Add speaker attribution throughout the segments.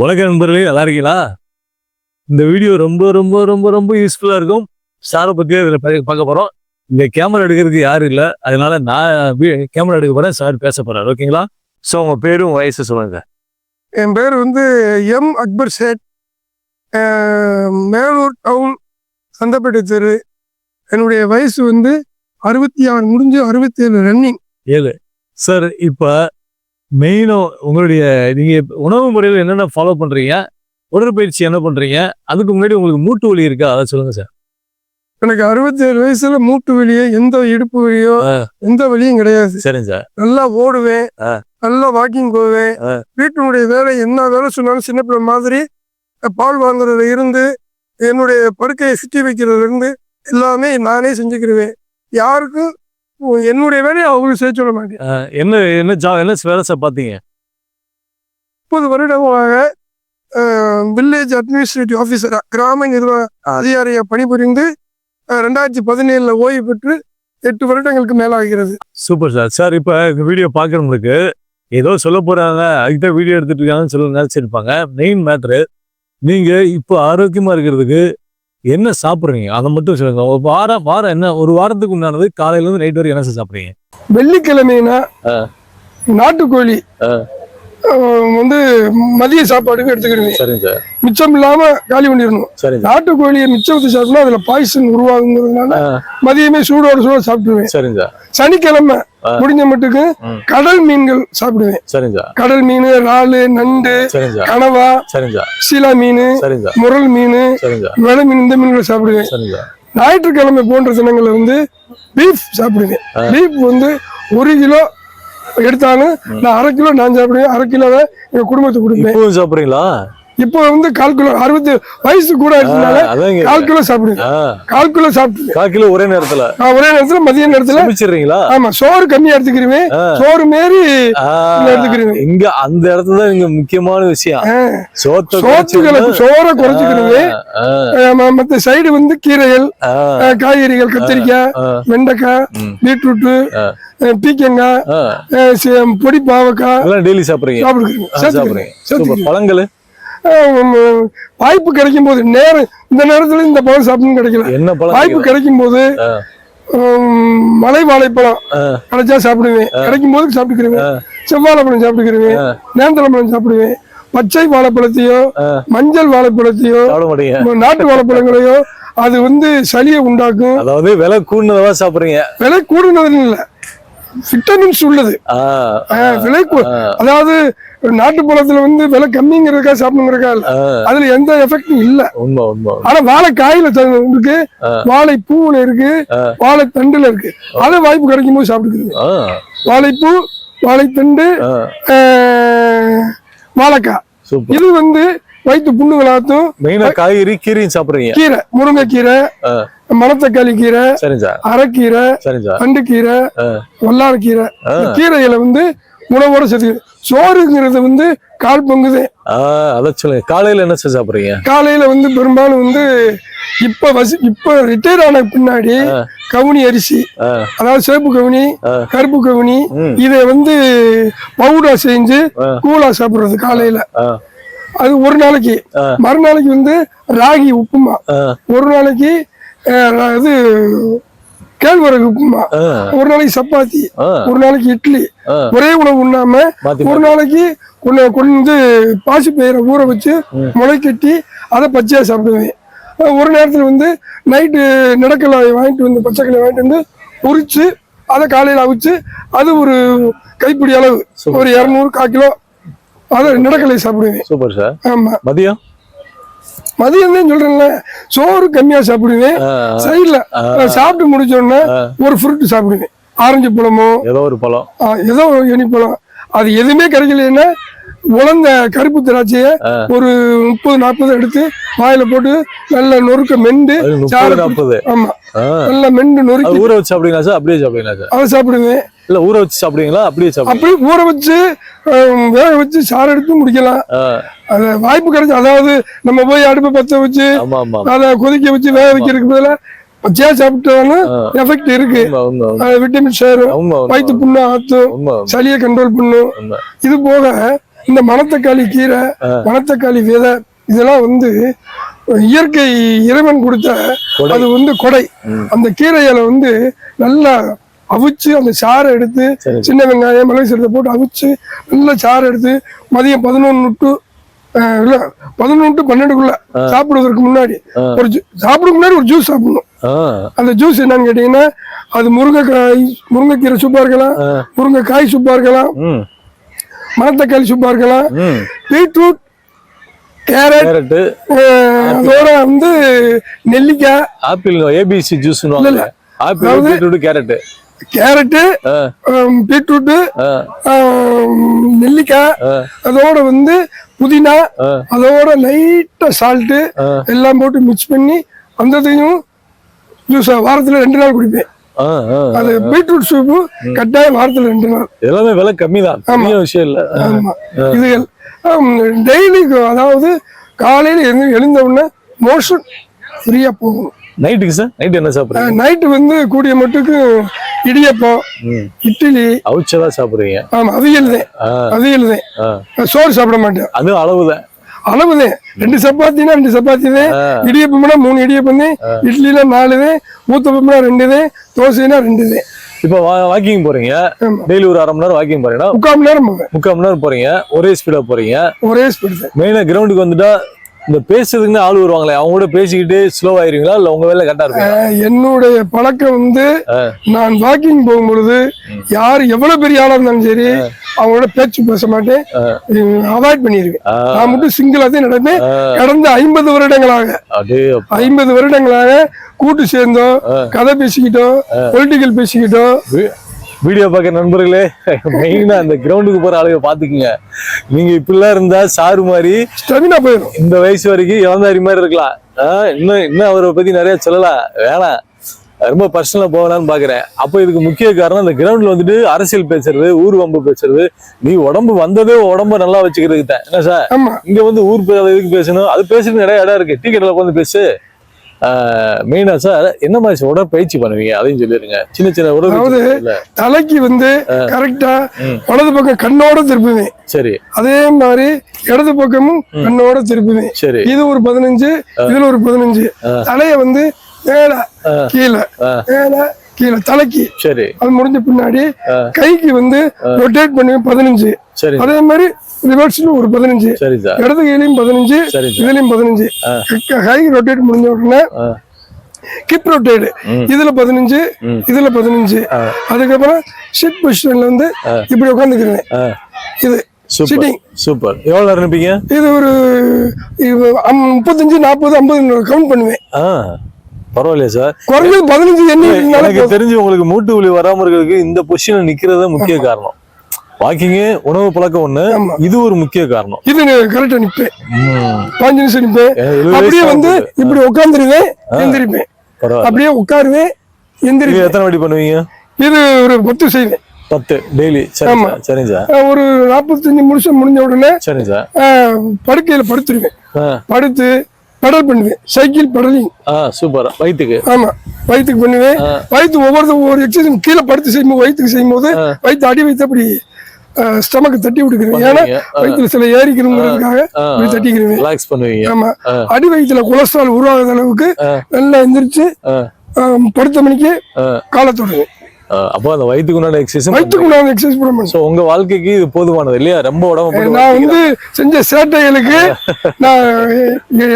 Speaker 1: வணக்கம் நண்பர்களே நல்லா இருக்கீங்களா? இந்த வீடியோ ரொம்ப ரொம்ப ரொம்ப ரொம்ப யூஸ்ஃபுல்லா இருக்கும். சாரை பத்தி இதுல பார்க்க போறோம். இங்க கேமரா எடுக்கிறதுக்கு யாரும் இல்ல. அதனால நான் கேமரா எடுக்க போறேன். சார் பேச போறாரு. ஓகேங்களா சோ உங்க பேரும் வயசு சொல்லுங்க.
Speaker 2: என் பேர் வந்து எம். அக்பர் சேட். மேலூர் டவுன் சந்தப்பேட்டை தெரு. என்னுடைய வயசு வந்து அறுபத்தி ஆறு முடிஞ்சு அறுபத்தி ஏழு ரன்னிங்
Speaker 1: ஏழு. சார் இப்ப மெயினா உங்களுடைய நீங்க உணவு முறையில் என்னென்ன ஃபாலோ பண்றீங்க? உடற்பயிற்சி என்ன பண்றீங்க? அதுக்கு முன்னாடி உங்களுக்கு மூட்டு வலி இருக்கா? அதை சொல்லுங்க சார்
Speaker 2: எனக்கு அறுபத்தி ஏழு வயசுல மூட்டு வலியோ எந்த இடுப்பு வலியோ
Speaker 1: ஆ.
Speaker 2: எந்த வலியும் கிடையாது.
Speaker 1: சரிங்க சார்
Speaker 2: நல்லா ஓடுவேன். நல்லா வாக்கிங் போவேன். வீட்டினுடைய வேலை என்ன வேலை சொன்னாலும் சின்ன பிள்ளை மாதிரி பால் வாங்குறதுல இருந்து என்னுடைய படுக்கையை சுற்றி வைக்கிறதுல இருந்து எல்லாமே நானே செஞ்சுக்கிருவேன். யாருக்கும் என்னுடைய வேலையை அவங்களுக்கு செய்ய சொல்ல மாட்டேன்.
Speaker 1: என்ன என்ன ஜா என்ன வேலை சார் பாத்தீங்க?
Speaker 2: முப்பது வருடமாக வில்லேஜ் அட்மினிஸ்ட்ரேட்டிவ் ஆஃபீஸரா கிராம நிர்வாக அதிகாரியா பணிபுரிந்து ரெண்டாயிரத்தி பதினேழுல ஓய்வு பெற்று எட்டு வருடங்களுக்கு மேலாகிறது.
Speaker 1: Super sir. சார் இப்போ வீடியோ பார்க்குறவங்களுக்கு ஏதோ சொல்ல போறாங்க அதுக்கிட்ட வீடியோ எடுத்துட்டு இருக்காங்கன்னு சொல்ல நினைச்சிருப்பாங்க. மெயின் மேட்ரு நீங்க இப்போ ஆரோக்கியமா இருக்கிறதுக்கு என்ன சாப்பிட்றீங்க? அதை மட்டும் சொல்லுங்க. ஒரு வாரம் வாரம் என்ன ஒரு வாரத்துக்கு உண்டானது காலையில இருந்து நைட் வரைக்கும் என்ன சாப்பிட்றீங்க?
Speaker 2: வெள்ளிக்கிழமைனா. நாட்டுக்கோழி. வந்து மதிய சாப்பாடுக்கு எடுத்துக்கிடுவேன்
Speaker 1: சரிங்க சார்.
Speaker 2: மிச்சம் இல்லாம காலி பண்ணிடணும். நாட்டுக்கோழியை வச்சு சாப்பிட்டா அதுல பாய்சன் உருவாகுங்கிறதுனால மதியமே சூடோட சூட சாப்பிடுவேன்
Speaker 1: சரிங்க
Speaker 2: சனிக்கிழமை. முடிஞ்ச மட்டுக்கு. கடல் மீன்கள் சாப்பிடுவேன்.
Speaker 1: சரிங்க
Speaker 2: கடல் மீன் இறாலு நண்டு கனவா
Speaker 1: சரிங்க
Speaker 2: சீலா மீன் முரல் மீன் வெலை மீன் இந்த மீன்களை சாப்பிடுவேன். ஞாயிற்றுக்கிழமை போன்ற தினங்கள்ல வந்து பீஃப் சாப்பிடுவேன். பீஃப் வந்து ஒரு கிலோ எடுத்தாலும் நான் அரை கிலோ நான் சாப்பிடுவேன் அரை கிலோவை எங்க குடும்பத்துக்கு கொடுப்பேன்.
Speaker 1: இப்பவும் சாப்பிட்றீங்களா?
Speaker 2: இப்போ வந்து கால் கிலோ அறுபத்தி வயசு கூட இருக்கனால
Speaker 1: அதாங்க.
Speaker 2: கால் கிலோ சாப்பிடுவேன்
Speaker 1: ஆ,
Speaker 2: கால் கிலோ சாப்பிடுவேன்
Speaker 1: கால் கிலோ ஒரே நேரத்துல.
Speaker 2: ஒரே நேரத்துல மதிய நேரத்துல
Speaker 1: சமைச்சிடுறீங்களா?
Speaker 2: ஆமா சோறு கம்மியா எடுத்துக்கிருவேன்
Speaker 1: ஆ.
Speaker 2: சோறு மாரி எடுத்துக்கிறீங்க.
Speaker 1: இங்க அந்த இடத்துல தான் இங்க முக்கியமான விஷயம். சோத்தை
Speaker 2: சோத்துக்களை சோறை ஆமா, மத்த சைடு வந்து கீரைகள் காய்கறிகள் கத்திரிக்காய் வெண்டைக்காய். பீட்ரூட்டு பீக்கங்காய் பொடி பாவக்காய்
Speaker 1: டெய்லி சாப்பிடுறீங்க. சாப்பிடுறீங்க. பழங்கள்?
Speaker 2: வாய்ப்பு கிடைக்கும் போது நேரம் இந்த நேரத்துல இந்த பழம் சாப்பிடணும் கிடைக்கல.
Speaker 1: என்ன பழம்
Speaker 2: வாய்ப்பு
Speaker 1: கிடைக்கும்?
Speaker 2: போது மலை வாழைப்பழம் கிடைச்சா சாப்பிடுவேன். கிடைக்கும் போது சாப்பிட்டுக்கிறேன் செவ்வாழைப்பழம் சாப்பிட்டுக்கிறேன்
Speaker 1: ஆ.
Speaker 2: நேந்திரப்பழம் சாப்பிடுவேன். பச்சை வாழைப்பழத்தையோ. மஞ்சள் வாழைப்பழத்தையோ நாட்டு வாழைப்பழங்களையோ அது வந்து சளியை உண்டாக்கும்.
Speaker 1: அதாவது விலை கூடுனதா சாப்பிடுறீங்க.
Speaker 2: விலை கூடுனது இல்ல. விட்டமின்ஸ் உள்ளது. விலை அதாவது நாட்டு பழத்துல வந்து விலை கம்மிங்கிறதுக்கா சாப்பிடுங்கிறதுக்கா இல்ல. அதுல எந்த எஃபெக்டும் இல்ல. ஆனா வாழைக்காயில இருக்கு. வாழை பூவுல இருக்கு. வாழை தண்டுல இருக்கு. அதை வாய்ப்பு கிடைக்கும் போது சாப்பிட்டுக்கிறீங்க
Speaker 1: ஆ,
Speaker 2: வாழைப்பூ வாழைத்தண்டு வாழைக்காய் இது வந்து வயிற்று புண்ணுகளாத்தும்
Speaker 1: மெயினா காய்கறி கீரையும் சாப்பிடுறீங்க?
Speaker 2: கீரை முருங்கைக்கீரை
Speaker 1: ஆ,
Speaker 2: மணத்தக்காளி கீரை அரைக்கீரை
Speaker 1: ஆ,
Speaker 2: வல்லாரக்கீரை
Speaker 1: ஆ.
Speaker 2: இந்த கீரைகளை வந்து உணவோட சேர்த்து சோறுங்கிறது வந்து கால் பங்குது.
Speaker 1: ஆ, அத சொல்லுங்க. காலையில என்ன சாப்பிடுறீங்க?
Speaker 2: காலையில வந்து பெரும்பாலும் வந்து இப்ப வசி இப்ப ரிட்டையர் ஆன பின்னாடி கவுனி அரிசி அதாவது சேப்பு கவுனி. கருப்பு கவுனி. இதை வந்து பவுடர் செஞ்சு. கூலா சாப்பிடுறது காலையில. அது ஒரு நாளைக்கு. மறுநாளைக்கு வந்து ராகி உப்புமா. ஒரு நாளைக்கு இது கேழ்வரகு உப்புமா. ஒரு நாளைக்கு சப்பாத்தி. ஒரு நாளைக்கு இட்லி. ஒரே உணவு உண்ணாம ஒரு நாளைக்கு கொண்டு கொண்டு வந்து பாசி பயிரை ஊற வச்சு முளை கட்டி அதை பச்சையா சாப்பிடுவேன். ஒரு நேரத்தில் வந்து நைட்டு நிலக்கடலை வாங்கிட்டு வந்து பச்சைக்கடலை வாங்கிட்டு வந்து உரிச்சு அதை காலையில் அவிச்சு அது ஒரு கைப்பிடி அளவு. ஒரு இரநூறு கால் கிலோ அதை நிலக்கடலை சாப்பிடுவேன்.
Speaker 1: சூப்பர் சார்
Speaker 2: ஆமா.
Speaker 1: மதியம்?
Speaker 2: மதியம் தான் சொல்றேன்ல. சோறு கம்மியா சாப்பிடுவேன். சைட்ல சாப்பிட்டு முடிச்ச உடனே. ஒரு ஃப்ரூட் சாப்பிடுவேன். ஆரஞ்சு பழமோ
Speaker 1: ஏதோ ஒரு பழம்.
Speaker 2: ஏதோ ஒரு இனிப்பழம். அது எதுவுமே கிடைக்கலன்னா உலர்ந்த கருப்பு திராட்சைய. ஒரு முப்பது நாற்பது எடுத்து வாயில போட்டு நல்ல நொறுக்க மெண்டு
Speaker 1: நாற்பது.
Speaker 2: ஆமா. நல்லா மெண்டு நொறுக்கி
Speaker 1: ஊற வச்சு சாப்பிடுவீங்களா சார்? அப்படியே சாப்பிடுவீங்களா சார்?
Speaker 2: அதை சாப்பிடுவேன்
Speaker 1: இல்ல ஊற வச்சு சாப்பிடுவீங்களா? அப்படியே சாப்பிடுவீங்க
Speaker 2: அப்படியே ஊற வச்சு வேக வச்சு சாறு எடுத்து முடிக்கலாம். அது வாய்ப்பு கிடைச்சு அதாவது நம்ம போய் அடுப்பை பத்த வச்சு அதை கொதிக்க வச்சு வேக வைக்கிறதுக்கு பதிலா பச்சையா சாப்பிட்டாலும் எஃபெக்ட் இருக்கு. விட்டமின் சேரும் வயிற்று புண்ணு ஆத்தும் சளியை கண்ட்ரோல் பண்ணும். இது போக இந்த மணத்தக்காளி கீரை மணத்தக்காளி விதை இதெல்லாம் வந்து இயற்கை இறைவன் கொடுத்த
Speaker 1: கொடை.
Speaker 2: அது வந்து கொடை. அந்த கீரையில வந்து நல்லா அவிச்சு அந்த சாறை எடுத்து. சின்ன வெங்காயம் மிளகு சீரகத்தை போட்டு அவிச்சு நல்லா சாறை எடுத்து மதியம் பதினொன்று டு இல்ல பதினொன்று டு பன்னெண்டுக்குள்ள சாப்பிடுவதற்கு முன்னாடி ஒரு சாப்பிடுறதுக்கு முன்னாடி ஒரு ஜூஸ் சாப்பிடணும். அந்த ஜூஸ் என்னன்னு கேட்டீங்கன்னா அது முருங்கைக்காய் முருங்கைக்கீரை சூப்பா இருக்கலாம் முருங்கைக்காய் சூப்பா இருக்கலாம் மணத்தக்காளி சூப்பா இருக்கலாம் பீட்ரூட் கேரட் அதோட வந்து நெல்லிக்காய்.
Speaker 1: ஆப்பிள் ஏபிசி
Speaker 2: இல்ல.
Speaker 1: Apple beetroot carrot.
Speaker 2: Carrot beetroot நெல்லிக்காய். அதோட வந்து புதினா. அதோட லைட்டா சால்ட்டு. எல்லாம் போட்டு மிக்ஸ் பண்ணி அந்த இதையும் ஜூஸ் வாரத்துல ரெண்டு நாள் குடிப்பேன். அது பீட்ரூட் சூப்பு கட்டாயம் வாரத்துல ரெண்டு நாள்.
Speaker 1: எல்லாமே விலை கம்மி தான் பெரிய விஷயம் இல்ல.
Speaker 2: ஆமா. இதுகள் டெய்லி அதாவது காலையில எழுந்து எழுந்த உடனே மோஷன் ஃப்ரீயா போகணும்
Speaker 1: நைட்டுக்கு சார் நைட் என்ன சாப்பிடுறீங்க?
Speaker 2: நைட்டு வந்து கூடிய மட்டுக்கு இடியப்பம். இட்லி.
Speaker 1: அவிச்சதா சாப்பிடுறீங்க?
Speaker 2: ஆமா அவியல் தான் அவியல் தான் சோறு சாப்பிட மாட்டேன்.
Speaker 1: அதுவும் அளவுதான்.
Speaker 2: அளவுதான் ரெண்டு சப்பாத்தினா ரெண்டு சப்பாத்தி இடியப்பம்னா மூணு இடியப்பம். இட்லினா நாலு ஊத்தப்பம்னா ரெண்டு தோசைனா ரெண்டு
Speaker 1: இப்போ வாக்கிங் போறீங்க. டெய்லி ஒரு அரை மணி நேரம் வாக்கிங் போறீங்கன்னா
Speaker 2: முக்கால் மணி நேரம்
Speaker 1: முக்கால் மணி நேரம் போறீங்க. ஒரே ஸ்பீடா போறீங்க.
Speaker 2: ஒரே ஸ்பீட்
Speaker 1: மெயினா கிரவுண்டுக்கு வந்துட்டா இந்த பேசுறதுக்குன்னு ஆள் வருவாங்களே அவங்க கூட பேசிக்கிட்டு ஸ்லோ ஆயிருவீங்களா? இல்ல உங்க வேலை கரெக்டா
Speaker 2: ஆஹ் என்னுடைய பழக்கம் வந்து நான் வாக்கிங் போகும் பொழுது யார் எவ்வளவு பெரிய ஆளா இருந்தாலும் சரி அவங்களோட பேச்சு பேச மாட்டேன். அவாய்ட் பண்ணிருவேன். நான் மட்டும் சிங்கிளா தான் நடப்பேன் கடந்த ஐம்பது வருடங்களாக. ஐம்பது வருடங்களாக கூட்டு சேர்ந்தோ கதை பேசிக்கிட்டோ பொலிட்டிக்கல் பேசிக்கிட்டோ
Speaker 1: வீடியோ பார்க்குற நண்பர்களே மெயினா அந்த கிரவுண்டுக்கு போற ஆளுங்க பாத்துக்குங்க நீங்க இப்படிலாம் இருந்தா சாரு மாதிரி
Speaker 2: ஸ்டெமினா போயிடும்
Speaker 1: இந்த வயசு வரைக்கும் இளந்தாரி மாதிரி இருக்கலாம். இன்னும் இன்னும் அவரை பத்தி நிறைய சொல்லலாம். வேணாம். ரொம்ப பர்சனலா போகலான்னு பாக்குறேன் அப்போ இதுக்கு முக்கிய காரணம் இந்த கிரவுண்ட்ல வந்துட்டு அரசியல் பேசுறது ஊர் வம்பு பேசுறது. நீ உடம்பு வந்ததே உடம்ப நல்லா வச்சுக்கிறதுக்கு தான் என்ன சார்? இங்க வந்து ஊர் பேர் எதுக்கு பேசணும். அது பேசுறது நிறைய இடம் இருக்கு. டீ கடையில் உட்காந்து பேசு. மெயினா சார் என்ன மாதிரி உடற்பயிற்சி பண்ணுவீங்க? அதையும் சொல்லிருங்க. சின்ன சின்ன உடற்பயிற்சி
Speaker 2: தலைக்கு வந்து கரெக்டா. வலது பக்கம் கண்ணோட திருப்புவேன்.
Speaker 1: சரி.
Speaker 2: அதே மாதிரி இடது பக்கமும் கண்ணோட திருப்புவேன்.
Speaker 1: சரி.
Speaker 2: இது ஒரு பதினஞ்சு இதுல ஒரு பதினஞ்சு. தலைய வந்து மேல கீழே மேல கீழே தலைக்கு.
Speaker 1: சரி.
Speaker 2: அது முடிஞ்ச பின்னாடி கைக்கு வந்து ரொட்டேட் பண்ணுவேன் பதினஞ்சு.
Speaker 1: சரி.
Speaker 2: அதே மாதிரி ரிவர்ஸ்ல ஒரு பதினஞ்சு. இடது கையிலையும் பதினஞ்சு இதுலயும் பதினஞ்சு. கை ரொட்டேட் முடிஞ்ச உடனே. கிப் ரொட்டேட் இதுல பதினஞ்சு இதுல பதினஞ்சு. அதுக்கப்புறம் சிட் பொசிஷன்ல வந்து இப்படி உட்காந்துக்கிறேன். இது
Speaker 1: சூப்பர்.
Speaker 2: Sitting
Speaker 1: super. எவ்வளவு நேரம் இருப்பீங்க?
Speaker 2: இது ஒரு முப்பத்தஞ்சு நாற்பது ஐம்பது கவுண்ட் பண்ணுவேன்.
Speaker 1: பரவாயில்லையா சார்.
Speaker 2: குறைஞ்சது பதினஞ்சு எண்ணி
Speaker 1: எனக்கு தெரிஞ்சு உங்களுக்கு மூட்டு வலி வராம இருக்கிறதுக்கு இந்த பொசிஷன்ல நிக்கிறது முக்கிய காரணம். வாக்கிங் உணவு பழக்கம் ஒண்ணு. இது ஒரு முக்கிய காரணம்.
Speaker 2: இது கரெக்டா நிப்பேன். பாஞ்சு நிமிஷம் நிப்பேன். அப்படியே வந்து. இப்படி உட்காந்துருவேன் எந்திரிப்பேன். அப்படியே உட்காருவேன் எந்திரிப்பேன்.
Speaker 1: எத்தனை வாட்டி பண்ணுவீங்க?
Speaker 2: இது ஒரு பத்து செய்வேன்.
Speaker 1: பத்து டெய்லி சரி
Speaker 2: ஆமா.
Speaker 1: சார் சரிங்க சார்.
Speaker 2: ஒரு நாற்பத்தஞ்சு நிமிஷம் முடிஞ்ச உடனே
Speaker 1: சரிங்க சார்.
Speaker 2: அஹ், படுக்கையில படுத்துருவேன். படுத்து பெடல் பண்ணுவேன். Cycle pedalling.
Speaker 1: சூப்பர். வயிற்றுக்கு
Speaker 2: ஆமா. வயிற்றுக்கு பண்ணுவேன். வயிற்று ஒவ்வொரு ஒவ்வொரு எக்ஸசைஸ் கீழே படுத்து செய்யும்போது வயிற்றுக்கு செய்யும்போது வயிற்று அடி வயிற்று அப்படி ஸ்டமக்கு தட்டி விட்டுக்கிறேன் ஏன்னா. வயிற்றுல சில ஏறிக்கிறோங்கிறதுக்காக தட்டிக்கிறேன்
Speaker 1: ரிலாக்ஸ் பண்ணுவீங்க.
Speaker 2: ஆமா. அடி வயிற்றுல கொலஸ்ட்ரால் உருவாகாத அளவுக்கு நல்லா எந்திரிச்சு படுத்த மணிக்கு காலை தொடுவேன்
Speaker 1: ஆ, அப்போ அந்த வயிற்றுக்கு உண்டான எக்ஸசைஸ்
Speaker 2: வயிற்றுக்கு நான் எக்ஸசைஸ் பண்ண. மாட்டேன்
Speaker 1: ஸோ உங்க வாழ்க்கைக்கு இது போதுமானது இல்லையா? ரொம்ப உடம்பு
Speaker 2: நான் வந்து செஞ்ச சேட்டைகளுக்கு நான்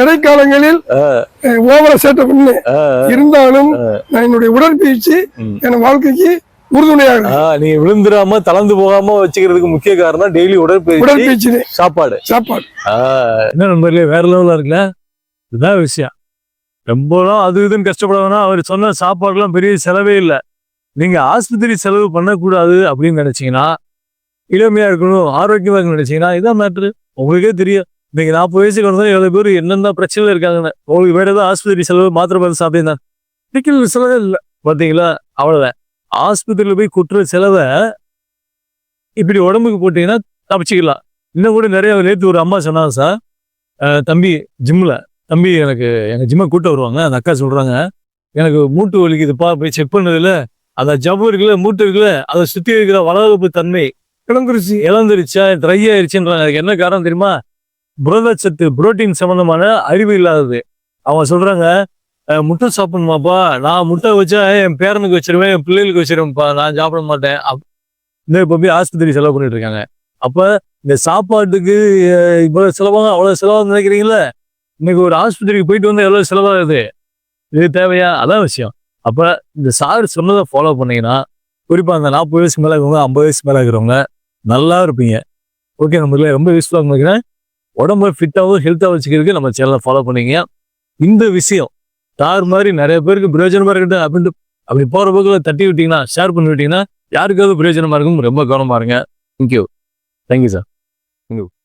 Speaker 2: இடைக்காலங்களில் ஓவர சேட்டை பண்ணேன். இருந்தாலும் நான் என்னுடைய உடற்பயிற்சி என் வாழ்க்கைக்கு உறுதுணையாக
Speaker 1: நீங்க விழுந்துடாம தளர்ந்து போகாம வச்சுக்கிறதுக்கு முக்கிய காரணம் டெய்லி உடற்பயிற்சி. சாப்பாடு.
Speaker 2: சாப்பாடு.
Speaker 3: என்ன நண்பர்களே வேற லெவலில் இருக்குல்ல இதுதான் விஷயம். ரொம்பலாம் அது இதுன்னு கஷ்டப்பட வேணாம். அவர் சொன்ன சாப்பாடுலாம் பெரிய செலவே இல்லை. நீங்கள் ஆஸ்பத்திரி செலவு பண்ணக்கூடாது அப்படின்னு நினச்சிங்கன்னா இளமையாக இருக்கணும் ஆரோக்கியமாக இருக்கணும்னு நினைச்சீங்கன்னா இதான் மேட்ரு உங்களுக்கே தெரியும். இன்னைக்கு நாற்பது வயசுக்கு வந்தா எவ்வளோ பேர் என்னென்ன பிரச்சனையில் இருக்காங்கன்னு. உங்களுக்கு வேறு ஏதாவது ஆஸ்பத்திரி செலவு மாத்திரை மருந்து சாப்பிட்டீங்கன்னா டிக்கெட் செலவே இல்லை. பார்த்தீங்களா அவ்வளோதான் ஆஸ்பத்திரியில் போய் குற்ற செலவை இப்படி உடம்புக்கு போட்டிங்கன்னா தப்பிச்சிக்கலாம். இன்னும் கூட நிறைய நேற்று ஒரு அம்மா சொன்னாங்க சார். தம்பி ஜிம்மில் தம்பி எனக்கு எங்கள் ஜிம்மை கூட்ட வருவாங்க. அந்த அக்கா சொல்கிறாங்க எனக்கு மூட்டு வலிக்குதுப்பா போய் செக் பண்ணதில்லை அந்த ஜவ்வு இருக்குல்ல மூட்டு இருக்குல்ல அதை சுத்தி இருக்கிற வளவப்பு தன்மை
Speaker 2: இளந்துருச்சி
Speaker 1: இழந்துருச்சா ட்ரை ஆயிருச்சுன்றாங்க அதுக்கு என்ன காரணம் தெரியுமா? புரதச்சத்து புரோட்டீன் சம்பந்தமான அறிவு இல்லாதது. அவங்க சொல்றாங்க "அஹ், முட்டை சாப்பிடணுமாப்பா? நான் முட்டை வச்சா என் பேரனுக்கு வச்சிருவேன் என் பிள்ளைகளுக்கு வச்சிருவேன்ப்பா. நான் சாப்பிட மாட்டேன். இந்த இப்போ போய் ஆஸ்பத்திரி செலவு பண்ணிட்டு இருக்காங்க. அப்ப இந்த சாப்பாட்டுக்கு அஹ், இவ்வளவு செலவாக அவ்வளவு செலவாக நினைக்கிறீங்களா இன்னைக்கு ஒரு ஆஸ்பத்திரிக்கு போயிட்டு வந்து எவ்வளவு செலவாகுது? இது தேவையா? அதான் விஷயம். அப்போ இந்த சார் சொன்னதை ஃபாலோ பண்ணீங்கன்னா குறிப்பாக அந்த நாற்பது வயசு மேலே இருக்கிறவங்க ஐம்பது வயசு மேலே இருக்கிறவங்க நல்லா இருப்பீங்க. ஓகே நம்மளுக்கு ரொம்ப யூஸ்ஃபுல்லாக நினைக்கிறேன் உடம்ப ஃபிட்டாகவும் ஹெல்த்தாக வச்சுக்கிறதுக்கு நம்ம சேனலை ஃபாலோ பண்ணீங்க. இந்த விஷயம் தார் மாதிரி நிறைய பேருக்கு பிரயோஜனமாக இருக்கட்டும் அப்படின்ட்டு அப்படி போகிற போக்கில் தட்டி விட்டிங்கன்னா ஷேர் பண்ணி விட்டிங்கன்னா யாருக்காவது பிரயோஜனமாக இருக்கும் ரொம்ப கவனமாக இருங்க. Thank you thank you sir